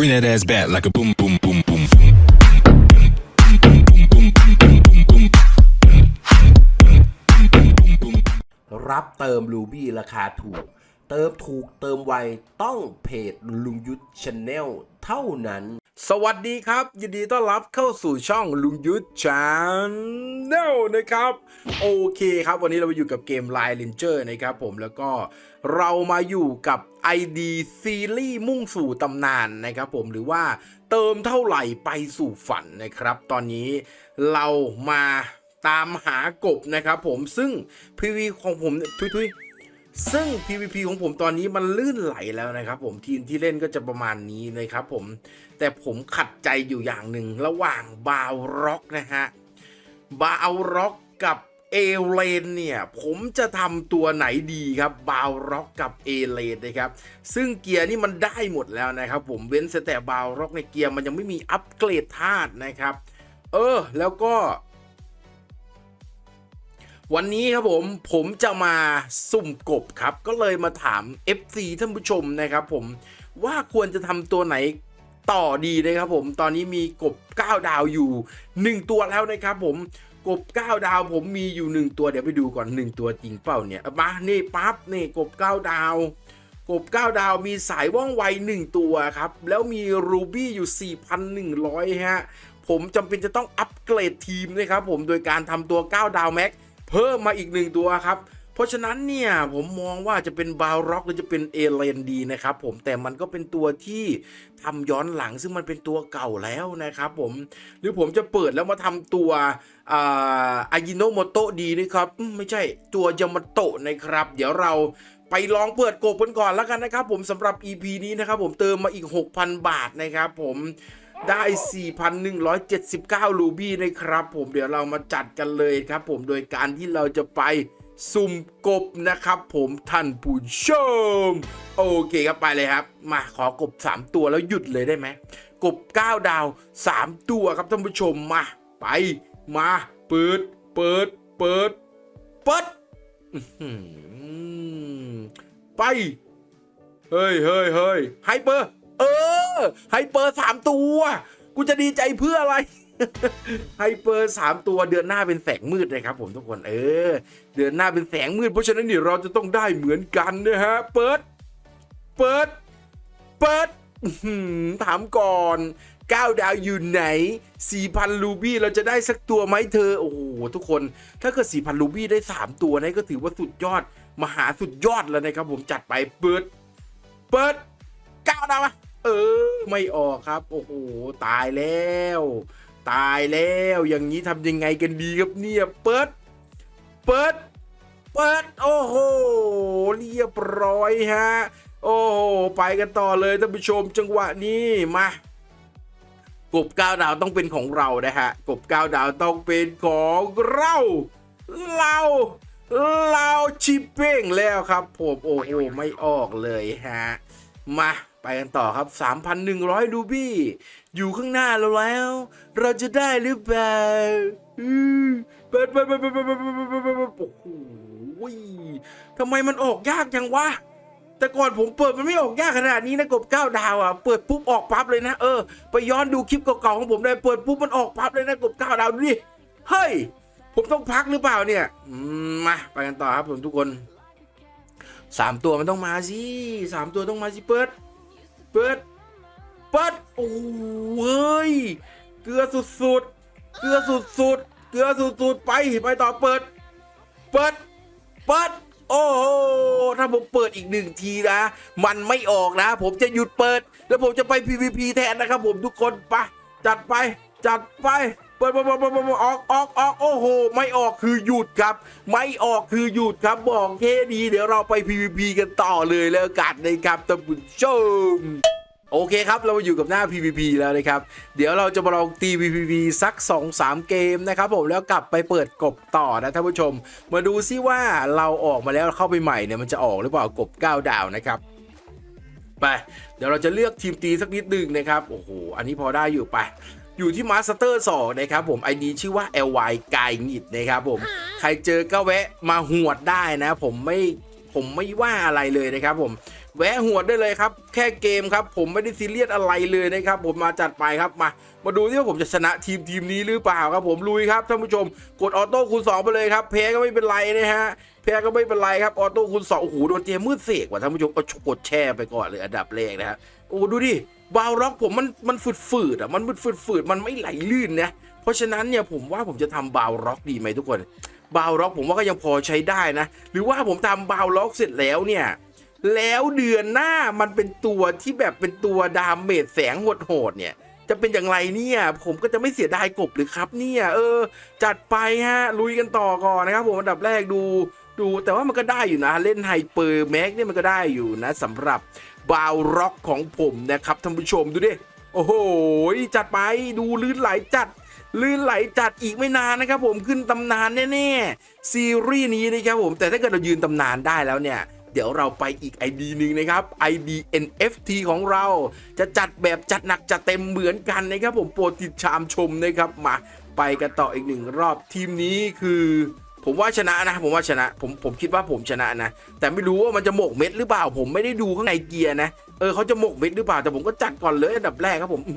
Bring that ass back like a boom, boom, boom, boom, boom. รับเติมรูบี้ราคาถูก เติมถูกเติมไวต้องเพจลุงยุทธชาแนลเท่านั้นสวัสดีครับ ยินดีต้อนรับเข้าสู่ช่องลุงยุทธชาแนลนะครับ โอเคครับ วันนี้เรามาอยู่กับเกม Line Ranger นะครับผมแล้วก็เรามาอยู่กับ ID ซีรีส์มุ่งสู่ตำนานนะครับผมหรือว่าเติมเท่าไหร่ไปสู่ฝันนะครับ ตอนนี้เรามาตามหากบนะครับผมซึ่ง PV ของผมทุยๆ ซึ่ง PVP ของผมตอนนี้มันลื่นไหลแล้วนะครับ ผมทีมที่เล่นก็จะประมาณนี้นะครับผมแต่ผมขัดใจอยู่อย่างหนึ่งระหว่างบาวร็อกนะฮะบาวร็อกกับเอเลนเนี่ย ผมจะทำตัวไหนดีครับบาวร็อกกับเอเลนนะครับ ซึ่งเกียร์นี่มันได้หมดแล้วนะครับ ผมเว้นแต่บาวร็อกในเกียร์มันยังไม่มีอัปเกรดธาตุนะครับ เออ แล้วก็ วันนี้ครับผมผมจะมาสุ่มกบครับ ก็เลยมาถาม FC ท่านผู้ชมนะครับผมว่าควรจะทำตัวไหนต่อดีนะครับผมตอนนี้มีกบ 9 ดาวอยู่ 1 ตัวแล้วนะครับผมกบ 9 ดาวผมมีอยู่ 1 ตัวเดี๋ยวไปดูก่อน 1 ตัวจริงเปล่าเนี่ยเอามานี่ปั๊บนี่กบ 9 ดาว กบ 9 ดาวมีสายว่องไว 1 ตัวครับ แล้วมีรูบี้อยู่ 4,100 ฮะ ผมจำเป็นจะต้องอัปเกรดทีมนะครับผมโดยการทำตัว 9 ดาวแม็ก เพิ่มมาอีกหนึ่งตัวครับ เพราะฉะนั้นเนี่ยผมมองว่าจะเป็นบาวร็อกหรือจะเป็นเอเลนดีนะครับผมแต่มันก็เป็นตัวที่ทำย้อนหลังซึ่งมันเป็นตัวเก่าแล้วนะครับผมหรือผมจะเปิดแล้วมาทำตัวอายิโนโมโตะดีนะครับไม่ใช่ตัวยามาโตะนะครับ เดี๋ยวเราไปลองเปิดโกบกันก่อนแล้วกันนะครับผมสำหรับ EP นี้นะครับผมเติมมาอีก 6,000 บาทนะครับผม ได้ 4,179 รูบี้นะครับผมเดี๋ยวเรามาจัดกันเลยครับผมโดยการที่เราจะไปสุ่มกบนะครับผมท่านผู้ชม โอเคครับไปเลยครับ มาขอกบ 3 ตัวแล้วหยุดเลยได้ไหมกบ 9 ดาว 3 ตัวครับท่านผู้ชมมาไป มาเปิด เปิด เปิด เปิดไป เฮ้ยเฮ้ยเฮ้ยไฮเปอร์เออ ไฮเปอร์สามตัว กูจะดีใจเพื่ออะไรไฮเปอร์สามตัวเดือนหน้าเป็นแสงมืดนะครับผมทุกคนเออ เดือนหน้าเป็นแสงมืดเพราะฉะนั้นนี่เราจะต้องได้เหมือนกันนะฮะ เปิด เปิด เปิดถามก่อน9ดาวอยู่ไหน 4,000 ลูบี้เราจะได้สักตัวไหมเธอ โอ้โห ทุกคน ถ้าเกิด 4,000 ลูบี้ได้ 3 ตัวนะก็ถือว่าสุดยอด มหาสุดยอดแล้วนะครับผมจัดไปเปิด เปิด 9 ดาวอะ เออ ไม่ออกครับ โอ้โห ตายแล้ว ตายแล้ว อย่างนี้ทำยังไงกันดีครับเนี่ยเปิด เปิด เปิด โอ้โห เรียบร้อยฮะ โอ้โห ไปกันต่อเลยท่านผู้ชมจังหวะนี้มากบก้าวดาวต้องเป็นของเรานะฮะกบก้าวดาวต้องเป็นของเรา เราเราชิปเป้งแล้วครับผมโอ้โหไม่ออกเลยฮะ มา ไปกันต่อครับ 3,100 รูบี้ อยู่ข้างหน้าเราแล้ว เราจะได้หรือเปล่าเปิดเปิดเปิดเปิดเปิดโอ้โหทำไมมันออกยากจังวะ แต่ก่อนผมเปิดมันไม่ออกยากขนาดนี้นะกบก้าวดาวอะ เปิดปุ๊บออกปั๊บเลยนะ เออ ไปย้อนดูคลิปเก่าๆของผมได้ เปิดปุ๊บมันออกปั๊บเลยนะกบก้าวดาวดูดิ เฮ้ย ผมต้องพักหรือเปล่าเนี่ย มา ไปกันต่อครับผมทุกคน สามตัวมันต้องมาสิสามตัวต้องมาสิเปิด เปิดเปิดโอ้เฮ้ย เกลือสุดๆ เกลือสุดๆ เกลือสุดๆ ไป ไปต่อเปิด เปิด เปิด โอ้โห ถ้าผมเปิดอีกหนึ่งทีนะ มันไม่ออกนะ ผมจะหยุดเปิด แล้วผมจะไป PVP แทนนะครับผมทุกคน ไป จัดไป จัดไป เปิดปิดออกออกออกโอ้โห ไม่ออกคือหยุดครับ ไม่ออกคือหยุดครับบอกแค่นี้เดี๋ยวเราไป PVP กันต่อเลยแล้วกันนะครับท่านผู้ชมโอเคครับ เรามาอยู่กับหน้า PVP แล้วนะครับ เดี๋ยวเราจะมาลองตี PVP สัก 2-3 เกมนะครับผมแล้วกลับไปเปิดกบต่อนะท่านผู้ชม มาดูซิว่าเราออกมาแล้วเข้าไปใหม่เนี่ยมันจะออกหรือเปล่ากบ 9 ดาวนะครับไปเดี๋ยวเราจะเลือกทีมตีสักนิดหนึ่งนะครับโอ้โหอันนี้พอได้อยู่ไป อยู่ที่มาสเตอร์2นะครับผมไอดีชื่อว่า LY กายงิดนะครับผมใครเจอก็แวะมาหวดได้นะ ผมไม่ผมไม่ว่าอะไรเลยนะครับผมแวะหัวดได้เลยครับ แค่เกมครับ ผมไม่ได้ซีเรียสอะไรเลยนะครับ ผมมาจัดไปครับมา มาดูที่ว่าผมจะชนะทีมทีมนี้หรือเปล่าครับ ผมลุยครับท่านผู้ชม กดออโต้คูณ2ไปเลยครับแพ้ก็ไม่เป็นไรนะฮะแพ้ก็ไม่เป็นไรครับออโต้คูณ2โอ้โหโดนเจมืดเสกว่ะท่านผู้ชมเอากดแช่ไปก่อนเลยอันดับแรกนะฮะโอ้ดูดิ บาวร็อกผมมันมันฝืดฝืดๆอะมันฝืดฝืดฝืดๆมันไม่ไหลลื่นนะเพราะฉะนั้นเนี่ยผมว่าผมจะทำบาวร็อกดีไหมทุกคนบาวล็อกผมว่าก็ยังพอใช้ได้นะ หรือว่าผมทำบาวล็อกเสร็จแล้วเนี่ยแล้วเดือนหน้ามันเป็นตัวที่แบบเป็นตัวดามเมจแสงโหดๆเนี่ยจะเป็นอย่างไรเนี่ย ผมก็จะไม่เสียดายกบหรือครับเนี่ยเออ จัดไปฮะลุยกันต่อก่อนนะครับผมอันดับแรกดูดูแต่ว่ามันก็ได้อยู่นะ เล่นไฮเปอร์แม็กเนี่ยมันก็ได้อยู่นะสำหรับ บาวร็อกของผมนะครับท่านผู้ชมดูดิ โอ้โห จัดไปดูลื่นไหลจัด ลื่นไหลจัดอีกไม่นานนะครับผมขึ้นตำนานแน่ๆ ซีรีส์นี้นะครับผมแต่ถ้าเกิดเรายืนตำนานได้แล้วเนี่ยเดี๋ยวเราไปอีก ID หนึ่งนะครับ ID NFT ของเรา จะจัดแบบจัดหนักจัดเต็มเหมือนกันนะครับผมโปรดติดชามชมนะครับมาไปกันต่ออีกหนึ่งรอบทีมนี้คือ ผมว่าชนะนะ ผมว่าชนะ ผมผมคิดว่าผมชนะนะ แต่ไม่รู้ว่ามันจะหมกเม็ดหรือเปล่า ผมไม่ได้ดูข้างในเกียร์นะ เออเขาจะหมกเม็ดหรือเปล่า แต่ผมก็จัดก่อนเลยอันดับแรกครับผมอื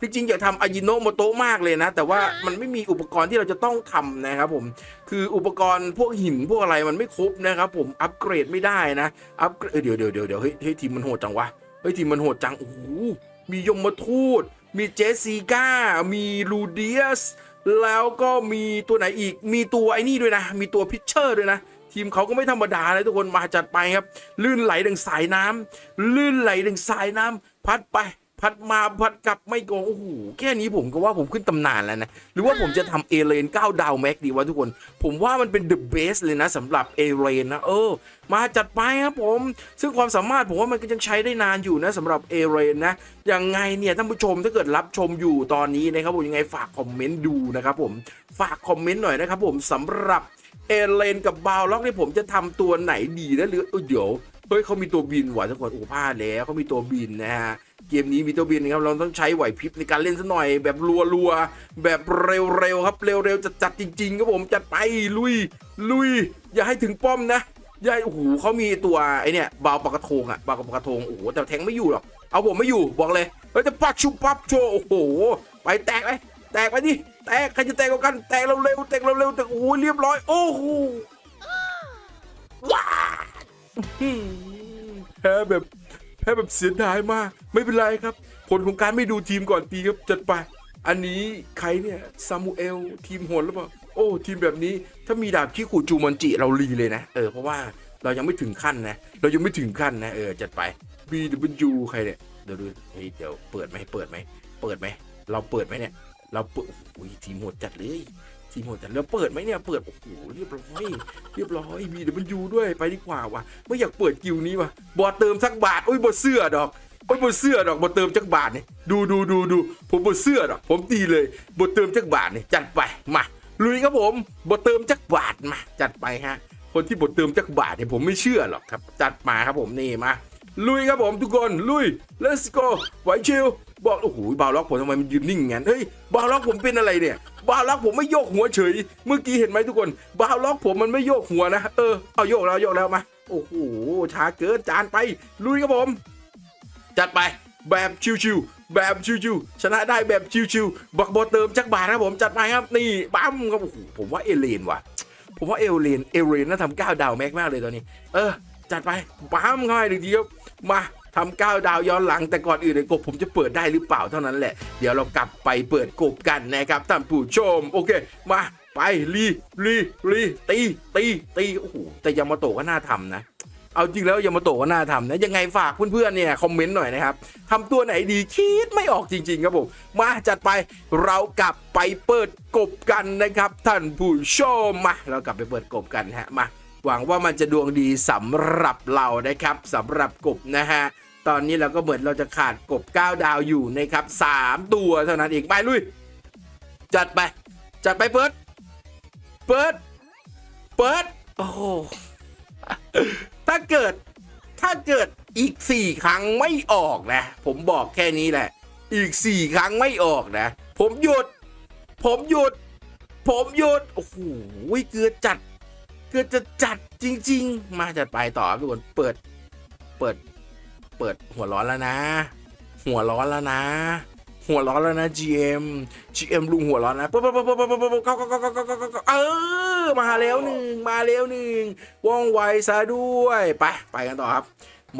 จริงๆอยากทำอายิโนโมโตะมากเลยนะ แต่ว่ามันไม่มีอุปกรณ์ที่เราจะต้องทำนะครับผม คืออุปกรณ์พวกหินพวกอะไรมันไม่ครบนะครับผม อัปเกรดไม่ได้นะ อัปเกรดเดี๋ยวเดี๋ยวเดี๋ยวเดี๋ยวเฮ้ยเฮ้ยทีมมันโหดจังวะ เฮ้ยทีมมันโหดจัง โอ้โห มียมทูต มีเจสสิก้า มีลูเดียส แล้วก็มีตัวไหนอีกมีตัวไอ้นี่ด้วยนะ มีตัวพิชเชอร์ด้วยนะ ทีมเขาก็ไม่ธรรมดาเลยทุกคนมาจัดไปครับ ลื่นไหลดังสายน้ำลื่นไหลดังสายน้ำพัดไป พัดมาพัดกลับไม่โกงโอ้โหแค่นี้ผมก็ว่าผมขึ้นตำนานแล้วนะ หรือว่าผมจะทำเอเลน9ดาวแม็กดีวะทุกคน ผมว่ามันเป็นเดอะเบสเลยนะสำหรับเอเลนนะเออ มาจัดไปครับผม ซึ่งความสามารถผมว่ามันก็ยังใช้ได้นานอยู่นะสำหรับเอเลนนะยังไงเนี่ยท่านผู้ชมถ้าเกิดรับชมอยู่ตอนนี้นะครับผมยังไงฝากคอมเมนต์ดูนะครับผมฝากคอมเมนต์หน่อยนะครับผมสำหรับเอเลนกับบาวล็อกนี่ผมจะทำตัวไหนดีนะหรือเออเดี๋ยวเฮ้ยเขามีตัวบินว่ะทุกคนโอ้พลาดแล้วเขามีตัวบินนะฮะ เกมนี้มีตัวบินนะครับเราต้องใช้ไหวพริบในการเล่นซะหน่อย แบบรัวๆแบบเร็วๆครับ เร็วๆจัดๆจริงๆครับผมจัดไปลุยลุย อย่าให้ถึงป้อมนะอย่าโอ้โหเขามีตัวไอเนี่ยบาวปากกระทงอะบาวปากกระทงโอ้โหแต่แทงไม่อยู่หรอกเอาผมไม่อยู่บอกเลยเฮ้ยจะปักชุบปับโชว์โอ้โหไปแตกไปแตกไปดิแตกใครจะแตกกว่ากันแตกเร็วๆแตกเร็วๆแต่โอ้โหเรียบร้อยโอ้โหว้าอื้อหือแพ้แบบแพ้แบบเสียดายมาก ไม่เป็นไรครับ ผลของการไม่ดูทีมก่อนตีครับจัดไป อันนี้ใครเนี่ยซามูเอลทีมหดหรือเปล่า โอ้ทีมแบบนี้ถ้ามีดาบคิคูจูมันจิเราลีเลยนะ เออเพราะว่าเรายังไม่ถึงขั้นนะ เรายังไม่ถึงขั้นนะเออจัดไป BW ใครเนี่ยเดี๋ยวดูเฮ้ยเดี๋ยวเปิดไหมเปิดไหมเปิดไหมเราเปิดไหมเนี่ยเราเปิดอุ้ยทีมโหดจัดเลย ทีมโหดจัดแล้วเปิดไหมเนี่ยเปิดโอ้โหเรียบร้อยเรียบร้อย BW ด้วยไปดีกว่าว่ะไม่อยากเปิดกิวนี้ว่ะบอเติมสักบาทอุ้ยบอเสื้อดอกโอ้ยบนเสื้อดอกบนเติมจักบาทนี่ดูดูดูดูผมบนเสื้อดอกผมตีเลยบนเติมจักบาทนี่จัดไปมาลุยครับผมบนเติมจักบาทมาจัดไปฮะคนที่บนเติมจักบาทเนี่ยผมไม่เชื่อหรอกครับ จัดมาครับผมนี่มา ลุยครับผมทุกคนลุย let's go ไหวชิวบอกโอ้โหบาวล็อกผมทำไมมันยืนนิ่งงั้นเฮ้ยบาวล็อกผมเป็นอะไรเนี่ยบาวล็อกผมไม่โยกหัวเฉย เมื่อกี้เห็นไหมทุกคนบาวล็อกผมมันไม่โยกหัวนะเออเอาโยกแล้วโยกแล้วมาโอ้โหช้าเกินจานไป ลุยครับผม จัดไปแบบชิวๆแบบชิวๆชนะได้แบบชิวๆบักบอเติมจักบาทครับผมจัดไปครับนี่ปั๊มครับโอ้โหผมว่าเอเลนว่ะ ผมว่าเอเลนเอเลนน่าทำก้าวดาวแม็กมากเลยตอนนี้ เออ จัดไปปั๊มเข้าไปหนึ่งทีครับ มาทำก้าวดาวย้อนหลังแต่ก่อนอื่นเลยกบผมจะเปิดได้หรือเปล่าเท่านั้นแหละ เดี๋ยวเรากลับไปเปิดกบกันนะครับท่านผู้ชม โอเค มาไปรีรีรีตีตีตีโอ้โหแต่ยามาโตก็น่าทำนะเอาจริงแล้วยามาโตะก็น่าทำนะยังไงฝากเพื่อนๆเนี่ยคอมเมนต์หน่อยนะครับทำตัวไหนดีคิดไม่ออกจริง ๆ ครับผมมาจัดไปเรากลับไปเปิดกบกันนะครับ ท่านผู้ชมมาเรากลับไปเปิดกบกันฮะมา หวังว่ามันจะดวงดีสำหรับเรานะครับสำหรับกบนะฮะ ตอนนี้เราก็เหมือนเราจะขาดกบ 9 ดาวอยู่นะครับ3ตัวเท่านั้นเองไปลุย จัดไป จัดไปเปิด เปิด เปิด โอ้โหถ้าเกิดถ้าเกิดอีกสี่ครั้งไม่ออกนะ ผมบอกแค่นี้แหละ อีกสี่ครั้งไม่ออกนะ ผมหยุด ผมหยุด ผมหยุด โอ้โหเกือจัด เกือจะจัดจริง ๆ มาจัดไปต่อครับทุกคนเปิด เปิด เปิดหัวร้อนแล้วนะ หัวร้อนแล้วนะ หัวร้อนแล้วนะ GM GM ลุงหัวร้อนนะปุ๊บปุ๊บปุ๊บปุ๊บปุ๊บปุ๊บเข้าเข้าเข้าเข้าเข้าเข้าเออมาแล้วหนึ่งมาแล้วหนึ่งว่องไวซะด้วยไปไปกันต่อครับ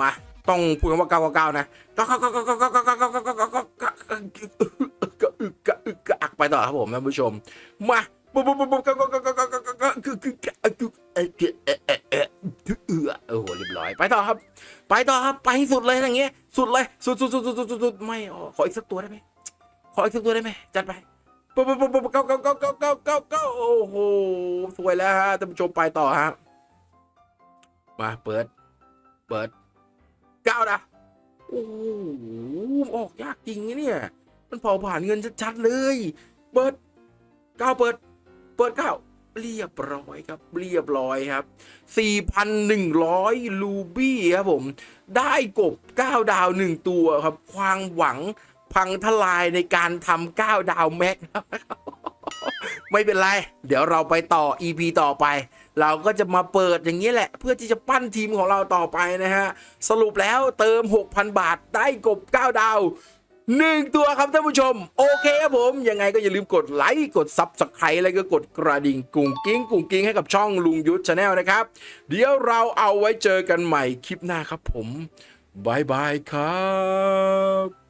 มาต้องพูดคำว่าเก้าเก้านะเก้าเก้าเก้าเก้าเก้าเก้าเก้าเก้าเก้าเก้าเก้าเก้าเก้าเก้าก็อึกกะอึกกะอักไปต่อครับผมท่านผู้ชมมาปุ๊บปุ๊บปุ๊บปุ๊บเก้าเก้าเก้าเก้า เก้าเก้าเก้าเก้าคืออคือเออเออเออเออเออโอ้โหเรียบร้อย ไปต่อครับ ไปต่อครับ ไปสุดเลยอย่างเงี้ย สุดเลย สุดสุดสุดสุดสุดสุดไม่ขออีกสักตัวได้ไหมขออีกสักตัวได้ไหมจัดไปปุ๊บปุ๊บปุ๊บปุ๊บเก้าเก้าเก้าเก้าเก้าเก้าเก้าโอ้โห สวยแล้วฮะท่านผู้ชมไปต่อฮะ มาเปิด เปิดเก้านะโอ้โหออกยากจริงเนี่ย มันเผาผ่านเงินชัดๆเลย เปิดเก้าเปิด เปิดเก้า เรียบร้อยครับ เรียบร้อยครับ 4,100 ลูบี้ครับผม ได้กบ 9 ดาว 1 ตัวครับ ความหวังพังทลายในการทำ9ดาวแม็กไม่เป็นไร เดี๋ยวเราไปต่อ EP ต่อไป เราก็จะมาเปิดอย่างนี้แหละ เพื่อที่จะปั้นทีมของเราต่อไปนะฮะ สรุปแล้วเติม 6,000 บาทได้กบ 9 ดาว หนึ่งตัวครับท่านผู้ชม โอเคครับผม ยังไงก็อย่าลืมกดไลค์กดซับสไครต์แล้วก็กดกระดิ่งกุ้งกิ้งกุ้งกิ้งให้กับช่องลุงยุทธชาแนลนะครับ เดี๋ยวเราเอาไว้เจอกันใหม่คลิปหน้าครับผมบายบายครับ